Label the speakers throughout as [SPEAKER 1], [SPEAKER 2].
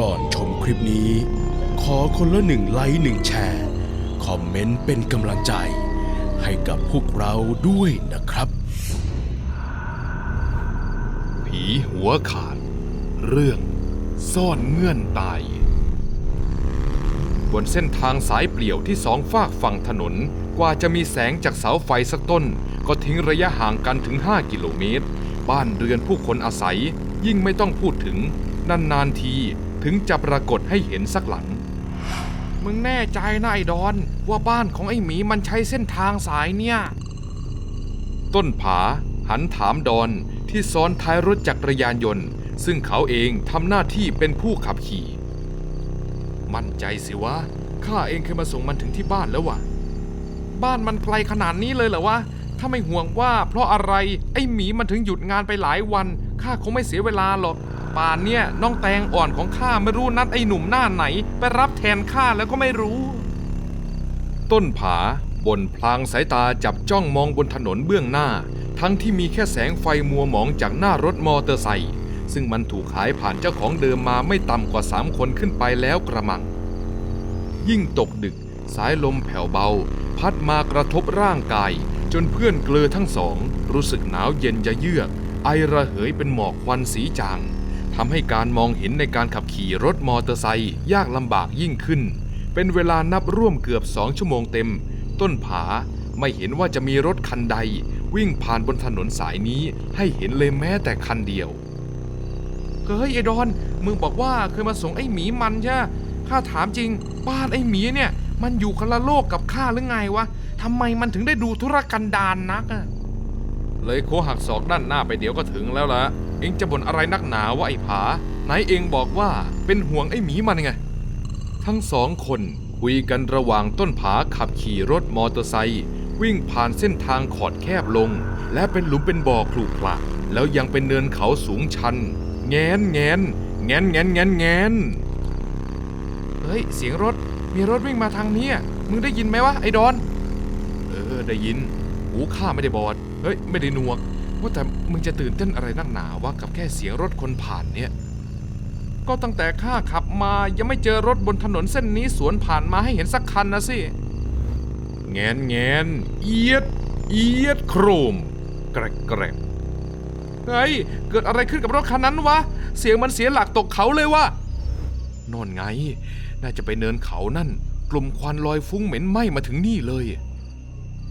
[SPEAKER 1] ก่อนชมคลิปนี้ ขอคนละหนึ่งไลค์หนึ่งแชร์ คอมเมนต์เป็นกำลังใจ ให้กับพวกเราด้วยนะครับ
[SPEAKER 2] ผีหัวขาด เรื่อง ซ่อนเงื่อนตาย บนเส้นทางสายเปลี่ยวที่สองฝากฝั่งถนน กว่าจะมีแสงจากเสาไฟสักต้น ก็ทิ้งระยะห่างกันถึง 5 กิโลเมตร บ้านเรือนผู้คนอาศัย ยิ่งไม่ต้องพูดถึงนานๆที ถึงจะปรากฏให้เห็นสักหลัง มึงแน่ใจนะไอ้ดอน ว่าบ้านของไอ้หมีมันใช้เส้นทางสายเนี่ย ต้นผาหันถามดอนที่ซ้อนท้ายรถจักรยานยนต์ ซึ่งเขาเองทำหน้าที่เป็นผู้ขับขี่ มั่นใจสิวะข้าเองเคยมาส่งมันถึงที่บ้านแล้ววะบ้านมันไกลขนาดนี้เลยเหรอวะถ้าไม่ห่วงว่าเพราะอะไรไอ้หมีมันถึงหยุดงานไปหลายวันข้าคงไม่เสียเวลาหรอก ป่านเนี่ยน้องแตงอ่อนของข้าไม่รู้นัดไอ้หนุ่มหน้าไหน ไปรับแทนข้าแล้วก็ไม่รู้ ต้นผาบนพลางสายตาจับจ้องมองบนถนนเบื้องหน้า ทั้งที่มีแค่แสงไฟมัวหมองจากหน้ารถมอเตอร์ไซค์ซึ่งมันถูกขายผ่านเจ้าของเดิมมาไม่ต่ำกว่าสามคนขึ้นไปแล้วกระมัง ยิ่งตกดึกสายลมแผ่วเบา พัดมากระทบร่างกาย จนเพื่อนเกลือทั้งสอง รู้สึกหนาวเย็นจะเยือก ไอระเหยเป็นหมอกควันสีจาง ทำให้การมองเห็นในการขับขี่รถมอเตอร์ไซค์ยากลำบากยิ่งขึ้น เป็นเวลานับร่วมเกือบสองชั่วโมงเต็ม ต้นผาไม่เห็นว่าจะมีรถคันใด วิ่งผ่านบนถนนสายนี้ให้เห็นเลยแม้แต่คันเดียว เฮ้ยไอดอน มึงบอกว่าเคยมาส่งไอ้หมีมันใช่ข้าถามจริง บ้านไอ้หมีเนี่ย มันอยู่คนละโลกกับข้าหรือไงวะทำไมมันถึงได้ดูธุรกันดารนนักอะเลยโคหักศอกด้านหน้าไปเดี๋ยวก็ถึงแล้วละ เองจะบ่นอะไรนักหนาวะไอ้ผาไหนเองบอกว่าเป็นห่วงไอ้หมีมันไง ทั้งสองคนคุยกันระหว่างต้นผาขับขี่รถมอเตอร์ไซค์วิ่งผ่านเส้นทางขอดแคบลง และเป็นหลุมเป็นบ่อคลุขระแล้วยังเป็นเนินเขาสูงชัน แงนแงนแงนแงนแงนแงนเฮ้ย เสียงรถมีรถวิ่งมาทางนี้มึงได้ยินไหมวะไอ้ดอน เออได้ยิน หูข้าไม่ได้บอด เฮ้ย ไม่ได้หนวก ว่าแต่มึงจะตื่นเต้นอะไรนักหนาวะกับแค่เสียงรถคนผ่านเนี่ย ก็ตั้งแต่ข้าขับมายังไม่เจอรถบนถนนเส้นนี้สวนผ่านมาให้เห็นสักคันนะสิแงนแงนเอียด เอียดโครม แกรกแกรกเฮ้ย เกิดอะไรขึ้นกับรถคันนั้นวะ เสียงมันเสียหลักตกเขาเลยวะนอนไง น่าจะไปเนินเขานั่น กลุ่มควันลอยฟุ้งเหม็นไหม้มาถึงนี่เลย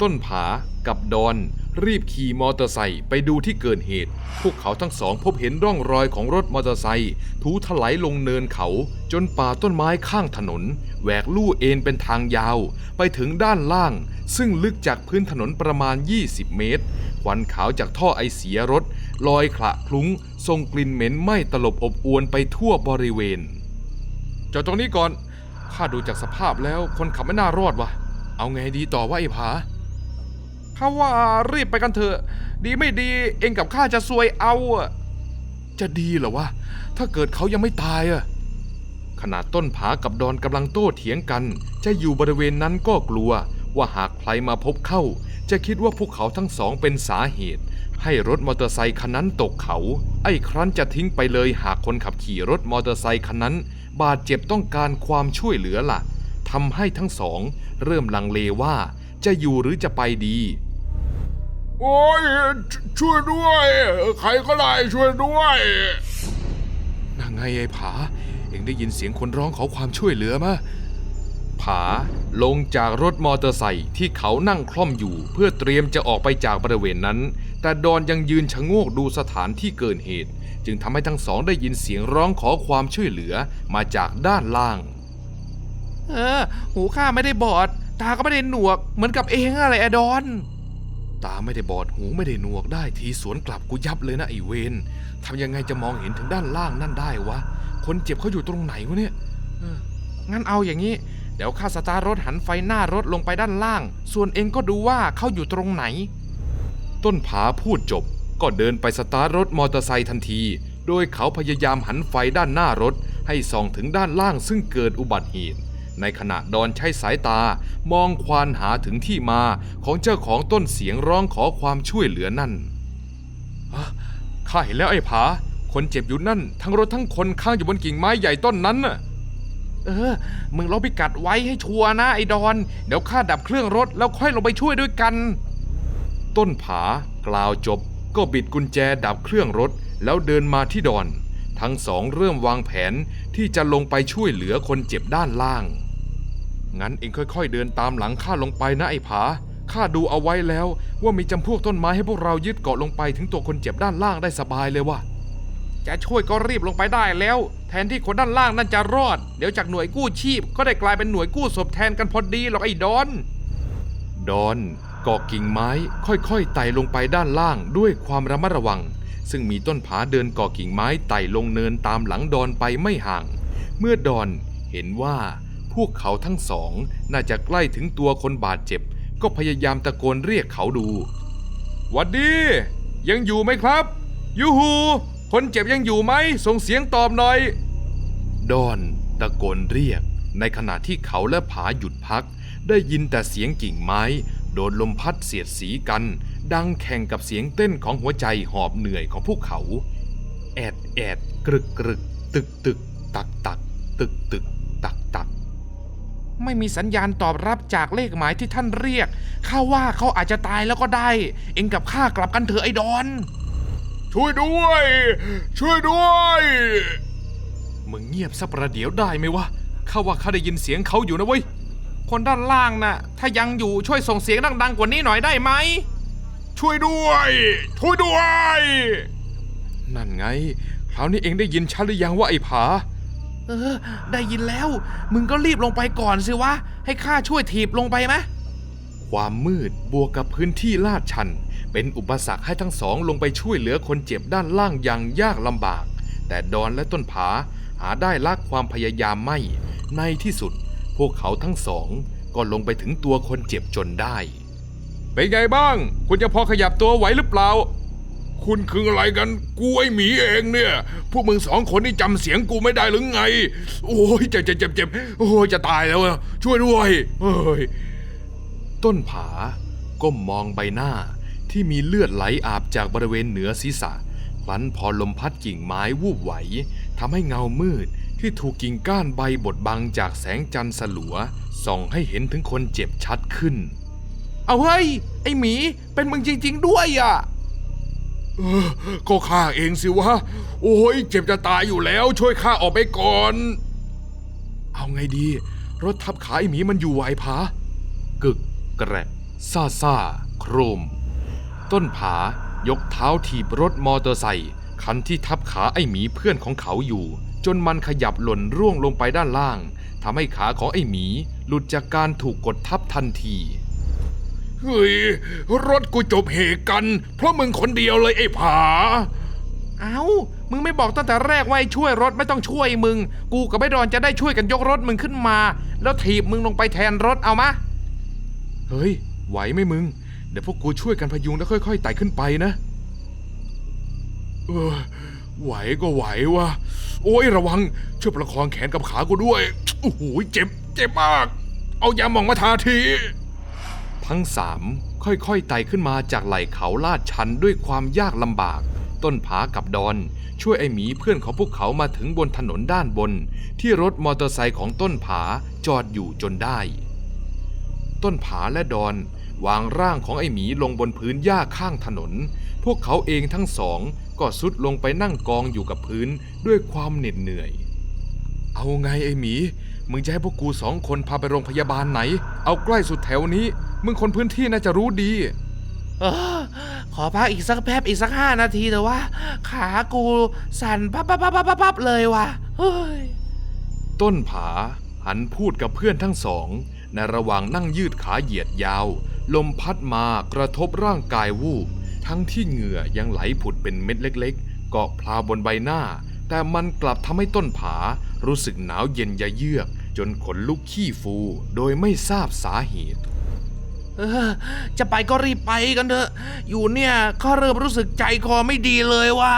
[SPEAKER 2] ต้นผากับดอน รีบขี่มอเตอร์ไซค์ไปดูที่เกิดเหตุ พวกเขาทั้งสองพบเห็นร่องรอยของรถมอเตอร์ไซค์ถูถลายลงเนินเขา จนป่าต้นไม้ข้างถนน แหวกลู่เอ็นเป็นทางยาว ไปถึงด้านล่าง ซึ่งลึกจากพื้นถนนประมาณ 20 เมตรควันขาวจากท่อไอเสียรถ ลอยขละคลุ้งส่งกลิ่นเหม็นไหม้ตลบอบอวนไปทั่วบริเวณจอดตรงนี้ก่อนข้าดูจากสภาพแล้วคนขับไม่น่ารอดวะเอาไงดีต่อว่าไอ้ผา ข้าว่ารีบไปกันเถอะ ดีไม่ดีเองกับข้าจะซวยเอาอะจะดีเหรอวะ ถ้าเกิดเขายังไม่ตายอะขณะต้นผากับดอนกำลังโต้เถียงกัน จะอยู่บริเวณนั้นก็กลัว ว่าหากใครมาพบเข้า จะคิดว่าพวกเขาทั้งสองเป็นสาเหตุ ให้รถมอเตอร์ไซคันนั้นตกเขา ไอ้ครั้นจะทิ้งไปเลยหากคนขับขี่รถมอเตอร์ไซคันนั้น บาดเจ็บต้องการความช่วยเหลือล่ะทำให้ทั้งสอง เริ่มลังเลว่า จะอยู่หรือจะไปดี
[SPEAKER 3] โอ้ยชช่วยด้วย ใครก็ได้ช่วยด้วย
[SPEAKER 2] นั่งไงไอ้ผา เอ็งได้ยินเสียงคนร้องขอความช่วยเหลือมะผาลงจากรถมอเตอร์ไซค์ที่เขานั่งคล่อมอยู่ เพื่อเตรียมจะออกไปจากบริเวณนั้น แต่ดอนยังยืนชะโงกดูสถานที่เกิดเหตุ จึงทำให้ทั้งสองได้ยินเสียงร้องขอความช่วยเหลือมาจากด้านล่าง เออ หูข้าไม่ได้บอด ตาก็ไม่ได้หนวก เหมือนกับเองอะไรอดอน ตาไม่ได้บอดหูไม่ได้หนวกได้ทีสวนกลับกูยับเลยนะไอเวนทำยังไงจะมองเห็นถึงด้านล่างนั่นได้วะ คนเจ็บเขาอยู่ตรงไหนวะเนี่ยงั้นเอาอย่างนี้ เดี๋ยวข้าสตาร์รถหันไฟหน้ารถลงไปด้านล่าง ส่วนเองก็ดูว่าเขาอยู่ตรงไหน ต้นผาพูดจบ ก็เดินไปสตาร์รถมอเตอร์ไซค์ทันที โดยเขาพยายามหันไฟด้านหน้ารถ ให้ส่องถึงด้านล่างซึ่งเกิดอุบัติเหตุ ในขณะดอนใช้สายตามองควานหาถึงที่มาของเจ้าของต้นเสียงร้องขอความช่วยเหลือนั่นข้าเห็นแล้วไอ้ผา คนเจ็บอยู่นั่น ทั้งรถทั้งคนข้างอยู่บนกิ่งไม้ใหญ่ต้นนั้นน่ะเออ มึงลบพิกัดไว้ให้ชัวร์นะไอ้ดอน เดี๋ยวข้าดับเครื่องรถแล้วค่อยลงไปช่วยด้วยกัน ต้นผากล่าวจบ ก็บิดกุญแจดับเครื่องรถ แล้วเดินมาที่ดอน ทั้งสองเริ่มวางแผนที่จะลงไปช่วยเหลือคนเจ็บด้านล่าง งั้นเองค่อยๆ เดินตามหลังข้าลงไปนะไอ้ผา ข้าดูเอาไว้แล้ว ว่ามีจำพวกต้นไม้ให้พวกเรายึดเกาะลงไปถึงตัวคนเจ็บด้านล่างได้สบายเลยว่ะ จะช่วยก็รีบลงไปได้แล้ว แทนที่คนด้านล่างนั่นจะรอด เดี๋ยวจากหน่วยกู้ชีพก็ได้กลายเป็นหน่วยกู้ศพแทนกันพอดีหรอกไอ้ดอน ดอนเกาะกิ่งไม้ค่อยๆไต่ลงไปด้านล่างด้วยความระมัดระวัง ซึ่งมีต้นผาเดินเกาะกิ่งไม้ไต่ลงเนินตามหลังดอนไปไม่ห่าง เมื่อดอนเห็นว่า พวกเขาทั้งสองน่าจะใกล้ถึงตัวคนบาดเจ็บ ก็พยายามตะโกนเรียกเขาดู วัดดี ยังอยู่ไหมครับ ยูฮู คนเจ็บยังอยู่ไหม ส่งเสียงตอบหน่อย ดอนตะโกนเรียก ในขณะที่เขาและผาหยุดพัก ได้ยินแต่เสียงกิ่งไม้ โดนลมพัดเสียดสีกัน ดังแข่งกับเสียงเต้นของหัวใจหอบเหนื่อยของพวกเขา แอดแอดกรึกกรึกตึกตึกตักตักตึกตึกตักตก ไม่มีสัญญาณตอบรับจากเลขหมายที่ท่านเรียกข้าว่าเขาอาจจะตายแล้วก็ได้ เองกับข้ากลับกันเถอะไอ้ดอน
[SPEAKER 3] ช่วยด้วย ช่วยด้วย
[SPEAKER 2] มึงเงียบสักประเดี๋ยวได้ไหมวะข้าว่าข้าได้ยินเสียงเขาอยู่นะเว้ยคนด้านล่างน่ะ ถ้ายังอยู่ช่วยส่งเสียงดัง ๆ กว่านี้หน่อยได้ไหม
[SPEAKER 3] ช่วยด้วย ช่วยด้วย
[SPEAKER 2] นั่นไง คราวนี้เองได้ยินชัดหรือยังว่าไอ้ผา ออ ได้ยินแล้ว มึงก็รีบลงไปก่อนสิวะ ให้ข้าช่วยถีบลงไปไหมความมืดบวกกับพื้นที่ลาดชัน เป็นอุปสรรคให้ทั้งสองลงไปช่วยเหลือคนเจ็บด้านล่างอย่างยากลำบาก แต่ดอนและต้นผาหาได้ละความพยายามไม่ ในที่สุด พวกเขาทั้งสองก็ลงไปถึงตัวคนเจ็บจนได้ เป็นไงบ้าง คุณจะพอขยับตัวไหวหรือเปล่า
[SPEAKER 3] คุณคืออะไรกัน กูไอหมีเองเนี่ย พวกมึงสองคนนี่จำเสียงกูไม่ได้หรือไง โอ้ยเจ็บเจ็บเจ็บเจ็บโอ้ยจะตายแล้วช่วยด้วยเอ้ย
[SPEAKER 2] ต้นผาก้มมองใบหน้าที่มีเลือดไหลอาบจากบริเวณเหนือศีรษะพลันพอลมพัดกิ่งไม้วูบไหวทำให้เงามืดที่ถูกกิ่งก้านใบบดบังจากแสงจันทร์สลัวส่องให้เห็นถึงคนเจ็บชัดขึ้น เอาเฮ้ย ไอหมีเป็นมึงจริง ๆ ด้วยอะ
[SPEAKER 3] ก็ข้าเองสิวะ โอ้ยเจ็บจะตายอยู่แล้ว ช่วยข้าออกไปก่อน
[SPEAKER 2] เอาไงดี รถทับขาไอหมีมันอยู่ไหวผากึกแกรกซาซาโครม ต้นผายกเท้าถีบรถมอเตอร์ไซค์คันที่ทับขาไอหมีเพื่อนของเขาอยู่ จนมันขยับหล่นร่วงลงไปด้านล่างทำให้ขาของไอหมี หลุดจากการถูกกดทับทันที
[SPEAKER 3] เฮ้ยรถกูจบเหตุกัน เพราะมึงคนเดียวเลยไอ้ผา
[SPEAKER 2] เอา้า มึงไม่บอกตั้งแต่แรกว่าให้ช่วยรถไม่ต้องช่วยมึง กูกับไอ้ดอนจะได้ช่วยกันยกรถมึงขึ้นมา แล้วถีบมึงลงไปแทนรถเอามะ เฮ้ย ไหวไหมมึง เดี๋ยวพวกกูช่วยกันพยุงแล้วค่อยๆไต่ขึ้นไปนะ
[SPEAKER 3] เออ ไหวก็ไหววะโอ้ยระวัง ช่วยประคองแขนกับขากูด้วย โอ้โหเจ็บ เจ็บมาก เอายาหมองมาทาที
[SPEAKER 2] ทั้งสามค่อยๆไต่ขึ้นมาจากไหล่เขาลาดชันด้วยความยากลำบาก ต้นผากับดอน ช่วยไอหมีเพื่อนของพวกเขามาถึงบนถนนด้านบน ที่รถมอเตอร์ไซค์ของต้นผาจอดอยู่จนได้ ต้นผาและดอนวางร่างของไอหมีลงบนพื้นหญ้าข้างถนน พวกเขาเองทั้งสองก็สุดลงไปนั่งกองอยู่กับพื้นด้วยความเหน็ดเหนื่อย เอาไงไอหมี มึงจะให้พวกกูสองคนพาไปโรงพยาบาลไหน เอาใกล้สุดแถวนี้ มึงคนพื้นที่น่าจะรู้ดี
[SPEAKER 4] เออขอพักอีกสักแป๊บอีกสักห้านาทีเถอะว่า ขากูสั่นปั๊บปั๊บปั๊บปั๊บปั๊บปั๊บเลยว่ะเฮ้ย
[SPEAKER 2] ต้นผาหันพูดกับเพื่อนทั้งสอง ในระหว่างนั่งยืดขาเหยียดยาว ลมพัดมากระทบร่างกายวูบ ทั้งที่เหงื่อยังไหลผุดเป็นเม็ดเล็กๆ เกาะพลาบนใบหน้า แต่มันกลับทำให้ต้นผา รู้สึกหนาวเย็นยะเยือก จนขนลุกขี้ฟูโดยไม่ทราบสาเหตุ
[SPEAKER 4] เออจะไปก็รีบไปกันเถอะ อยู่เนี่ยก็เริ่มรู้สึกใจคอไม่ดีเลยว่ะ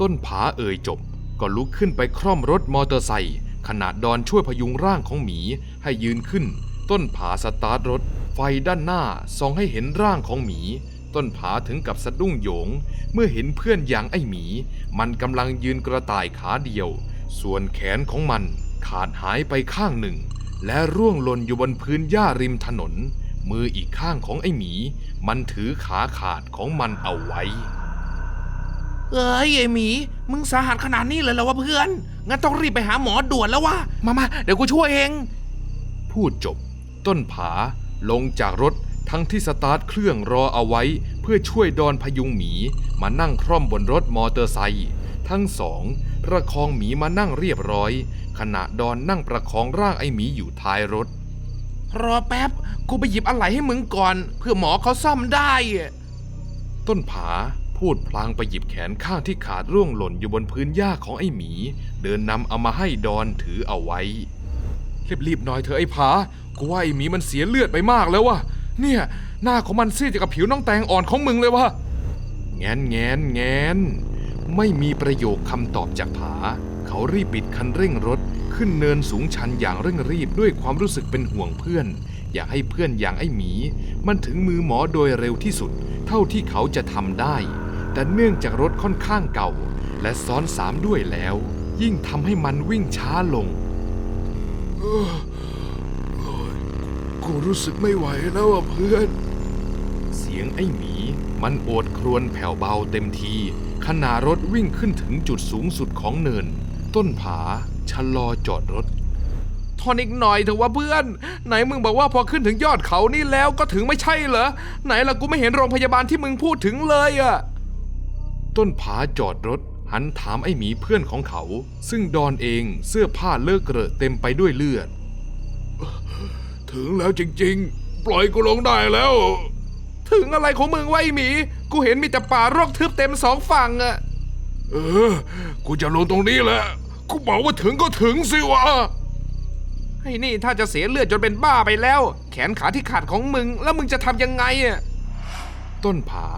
[SPEAKER 2] ต้นผาเอ่ยจบ ก็ลุกขึ้นไปคร่อมรถมอเตอร์ไซค์ขณะดอนช่วยพยุงร่างของหมีให้ยืนขึ้น ต้นผาสตาร์ทรถ ไฟด้านหน้าส่องให้เห็นร่างของหมี ต้นผาถึงกับสะดุ้งโหยง เมื่อเห็นเพื่อนอย่างไอ้หมี มันกำลังยืนกระต่ายขาเดียว ส่วนแขนของมันขาดหายไปข้างหนึ่ง และร่วงหล่นอยู่บนพื้นหญ้าริมถนน มืออีกข้างของไอ้หมี มันถือขาขาดของมันเอาไว้
[SPEAKER 4] เอ้ยไอหมี มึงสาหัสขนาดนี้เลยเหรอวะเพื่อน งั้นต้องรีบไปหาหมอด่วนแล้ววะมามาเดี๋ยวกูช่วยเอง
[SPEAKER 2] พูดจบ ต้นผาลงจากรถทั้งที่สตาร์ทเครื่องรอเอาไว้ เพื่อช่วยดอนพยุงหมี มานั่งคร่อมบนรถมอเตอร์ไซค์ ทั้งสอง ประคองหมีมานั่งเรียบร้อย ขณะดอนนั่งประคองร่างไอหมีอยู่ท้ายรถ
[SPEAKER 4] รอแป๊บ กูไปหยิบอะไรให้มึงก่อน เพื่อหมอเขาซ่อมได้
[SPEAKER 2] ต้นผาพูดพลางไปหยิบแขนข้างที่ขาดร่วงหล่นอยู่บนพื้นหญ้าของไอหมี เดินนำเอามาให้ดอนถือเอาไว้รีบๆหน่อยเถอะไอ้ผากูว่าไอหมีมันเสียเลือดไปมากแล้ววะเนี่ย หน้าของมันซีดกับผิวน้องแตงอ่อนของมึงเลยวะแงนแงนแงน ไม่มีประโยคคำตอบจากผา เขารีบบิดคันเร่งรถ ขึ้นเนินสูงชันอย่างเร่งรีบด้วยความรู้สึกเป็นห่วงเพื่อน อยากให้เพื่อนอย่างไอ้หมี มันถึงมือหมอโดยเร็วที่สุด เท่าที่เขาจะทำได้ แต่เนื่องจากรถค่อนข้างเก่า และซ้อนสามด้วยแล้ว ยิ่งทำให้มันวิ่งช้าลง
[SPEAKER 3] กูรู้สึกไม่ไหวแล้วอะเพื่อน
[SPEAKER 2] เสียงไอ้หมี มันโอดครวญแผ่วเบาเต็มที ขณะรถวิ่งขึ้นถึงจุดสูงสุดของเนิน ต้นผาชะลอจอดรถ
[SPEAKER 4] ทอนอีกหน่อยเถอะวะเพื่อน ไหนมึงบอกว่าพอขึ้นถึงยอดเขานี่แล้วก็ถึงไม่ใช่เหรอ ไหนล่ะกูไม่เห็นโรงพยาบาลที่มึงพูดถึงเลยอะ
[SPEAKER 2] ต้นผาจอดรถหันถามไอ้หมีเพื่อนของเขา ซึ่งดอนเองเสื้อผ้าเลอะเกรอะเต็มไปด้วยเลือด
[SPEAKER 3] ถึงแล้วจริง ๆ ปล่อยกูลงได้แล้ว
[SPEAKER 4] ถึงอะไรของมึงวะไอหมี กูเห็นมีแต่ป่ารกทึบเต็มสองฝั่งอะ
[SPEAKER 3] เออ กูจะลงตรงนี้แหละ กูบอกว่าถึงก็ถึงสิวะ
[SPEAKER 4] ไอ้นี่ถ้าจะเสียเลือดจนเป็นบ้าไปแล้ว แขนขาที่ขาดของมึง แล้วมึงจะทำยังไงอะ
[SPEAKER 2] ต้นผา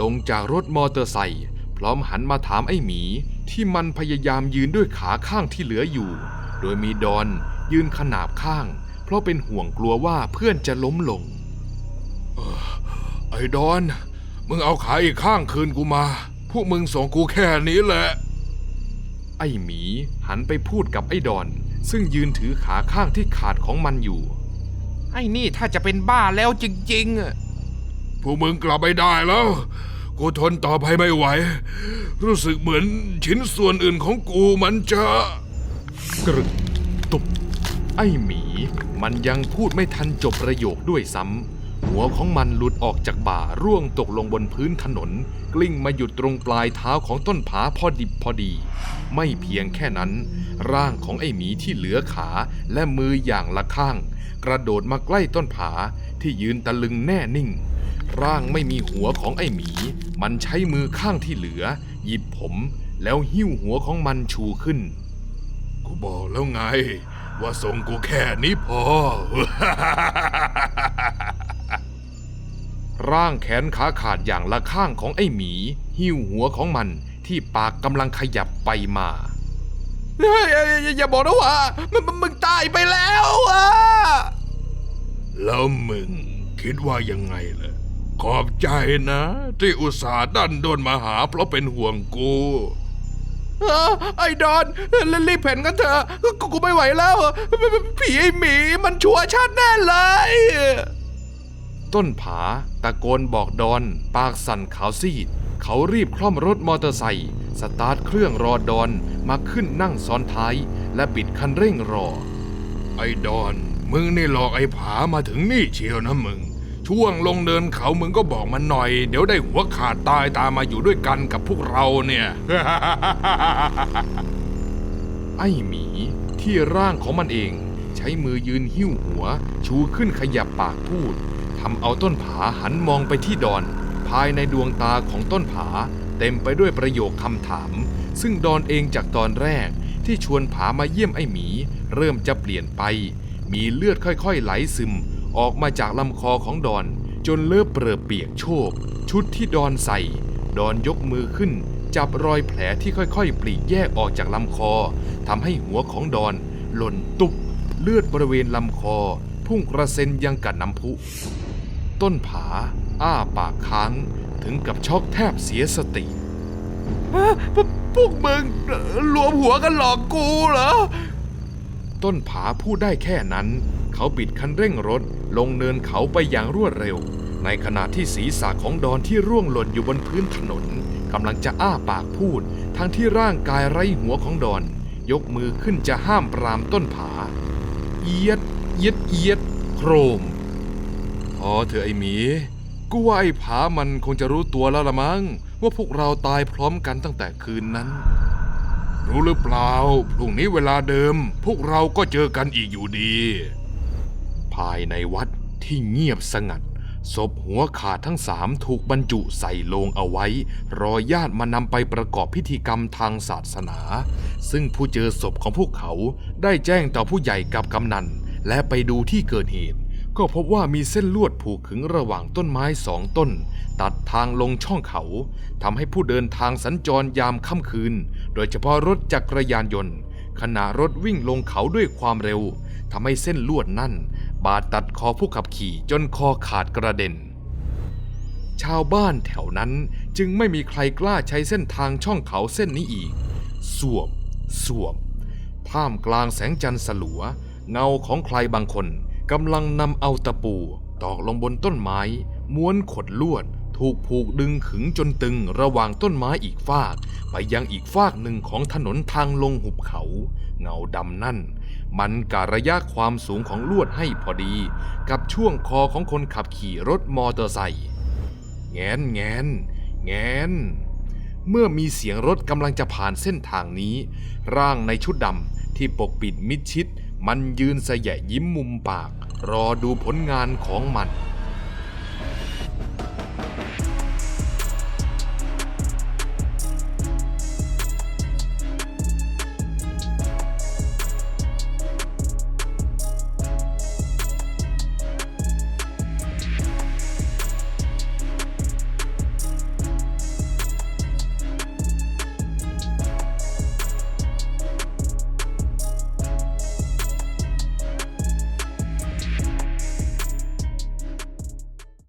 [SPEAKER 2] ลงจากรถมอเตอร์ไซค์พร้อมหันมาถามไอ้หมี ที่มันพยายามยืนด้วยขาข้างที่เหลืออยู่ โดยมีดอนยืนขนาบข้าง เพราะเป็นห่วงกลัวว่าเพื่อนจะล้มลง
[SPEAKER 3] ไอ้ดอน มึงเอาขาอีกข้างคืนกูมา พวกมึงส่งกูแค่นี้แหละ
[SPEAKER 2] ไอ้หมีหันไปพูดกับไอ้ดอน ซึ่งยืนถือขาข้างที่ขาดของมันอยู่
[SPEAKER 4] ไอ้นี่ถ้าจะเป็นบ้าแล้วจริงๆอะ
[SPEAKER 3] พวกมึงกลับไปได้แล้ว กูทนต่อไปไม่ไหว รู้สึกเหมือนชิ้นส่วนอื่นของกูมันจะ
[SPEAKER 2] กรึกตุบไอ้หมี มันยังพูดไม่ทันจบประโยคด้วยซ้ำ หัวของมันหลุดออกจากบ่าร่วงตกลงบนพื้นถนน กลิ้งมาหยุดตรงปลายเท้าของต้นผาพอดิบพอดี ไม่เพียงแค่นั้น ร่างของไอ้หมีที่เหลือขาและมืออย่างละข้าง กระโดดมาใกล้ต้นผาที่ยืนตะลึงแน่นิ่ง ร่างไม่มีหัวของไอ้หมี มันใช้มือข้างที่เหลือ หยิบผมแล้วหิ้วหัวของมันชูขึ้น
[SPEAKER 3] กูบอกแล้วไง ว่าส่งกูแค่นี้พอ
[SPEAKER 2] ร่างแขนขาขาดอย่างละข้างของไอ้หมี หิ้วหัวของมันที่ปากกำลังขยับไปมา
[SPEAKER 4] เฮ้ยอย่าอยอย่าบอกนะว่ามึงมึงตายไปแล้วอะ
[SPEAKER 3] แล้วมึงคิดว่ายังไงล่ะ ขอบใจนะ ที่อุตส่าห์ดันโดนมาหาเพราะเป็นห่วงกู
[SPEAKER 4] ไอ้ดอนรีบเพ่นกันเถอะกูไม่ไหวแล้ว ผีไอ้หมีมันชัวร์ชัดแน่เลย
[SPEAKER 2] ต้นผาตะโกนบอกดอน ปากสั่นขาวซีด เขารีบคล่อมรถมอเตอร์ไซค์สตาร์ทเครื่องรอดอนมาขึ้นนั่งซ้อนท้าย และบิดคันเร่งรอ
[SPEAKER 3] ไอ้ดอน มึงนี่หลอกไอ้ผามาถึงนี่เชียวนะมึง ช่วงลงเดินเขามึงก็บอกมันหน่อย เดี๋ยวได้หัวขาดตายตามมาอยู่ด้วยกันกับพวกเราเนี่ย
[SPEAKER 2] ไอ้หมีที่ร่างของมันเอง ใช้มือยืนหิ้วหัว ชูขึ้นขยับปากพูดทำเอาต้นผาหันมองไปที่ดอน ภายในดวงตาของต้นผา เต็มไปด้วยประโยคคำถาม ซึ่งดอนเองจากตอนแรก ที่ชวนผามาเยี่ยมไอ้หมี เริ่มจะเปลี่ยนไป มีเลือดค่อยๆ ไหลซึม ออกมาจากลำคอของดอนจนเลิบเปรอะเปียกโชก ชุดที่ดอนใส่ ดอนยกมือขึ้น จับรอยแผลที่ค่อยๆ ปลีกแยกออกจากลำคอทำให้หัวของดอน หล่นตุบเลือดบริเวณลำคอ พุ่งกระเซ็นยังกัดน้ำพุ ต้นผา อ้าปากค้างถึงกับช็อกแทบเสียสติ
[SPEAKER 4] พวกมึงเอ่อรวมหัวกันหลอกกูเหรอ
[SPEAKER 2] ต้นผาพูดได้แค่นั้น เขาปิดคันเร่งรถ ลงเนินเขาไปอย่างรวดเร็ว ในขณะที่ศีรษะของดอนที่ร่วงหล่นอยู่บนพื้นถนนกำลังจะอ้าปากพูด ทั้งที่ร่างกายไร้หัวของดอน ยกมือขึ้นจะห้ามปรามต้นผา เอียดเอียดเอียดโครมพอเถอะไอหมีกูว่าไอ้ผามันคงจะรู้ตัวแล้วละมั้งว่าพวกเราตายพร้อมกันตั้งแต่คืนนั้น
[SPEAKER 3] รู้หรือเปล่า พรุ่งนี้เวลาเดิม พวกเราก็เจอกันอีกอยู่ดีา
[SPEAKER 2] ยในวัดที่เงียบสงัดศพหัวขาดทั้งสามถูกบรรจุใส่โลงเอาไว้ รอญาติมานำไปประกอบพิธีกรรมทางศาสนา ซึ่งผู้เจอศพของพวกเขาได้แจ้งต่อผู้ใหญ่กับกำนัน และไปดูที่เกิดเหตุ ก็พบว่ามีเส้นลวดผูกขึงระหว่างต้นไม้สองต้น ตัดทางลงช่องเขาทำให้ผู้เดินทางสัญจรยามค่ำคืน โดยเฉพาะรถจักรยานยนต์ ขณะรถวิ่งลงเขาด้วยความเร็ว ทำให้เส้นลวดนั่น บาดตัดคอผู้ขับขี่จนคอขาดกระเด็น ชาวบ้านแถวนั้นจึงไม่มีใครกล้าใช้เส้นทางช่องเขาเส้นนี้อีก สวบ สวบ ท่ามกลางแสงจันทร์สลัว เงาของใครบางคนกำลังนำเอาตะปู ตอกลงบนต้นไม้ ม้วนขดลวด ถูกผูกดึงขึงจนตึงระหว่างต้นไม้อีกฟาก ไปยังอีกฟากหนึ่งของถนนทางลงหุบเขา เงาดำนั่น มันการะยะความสูงของลวดให้พอดี กับช่วงคอของคนขับขี่รถมอเตอร์ไซค์แงนแงนแงนเมื่อมีเสียงรถกำลังจะผ่านเส้นทางนี้ ร่างในชุดดำที่ปกปิดมิดชิด มันยืนสยะยิ้มมุมปาก รอดูผลงานของมัน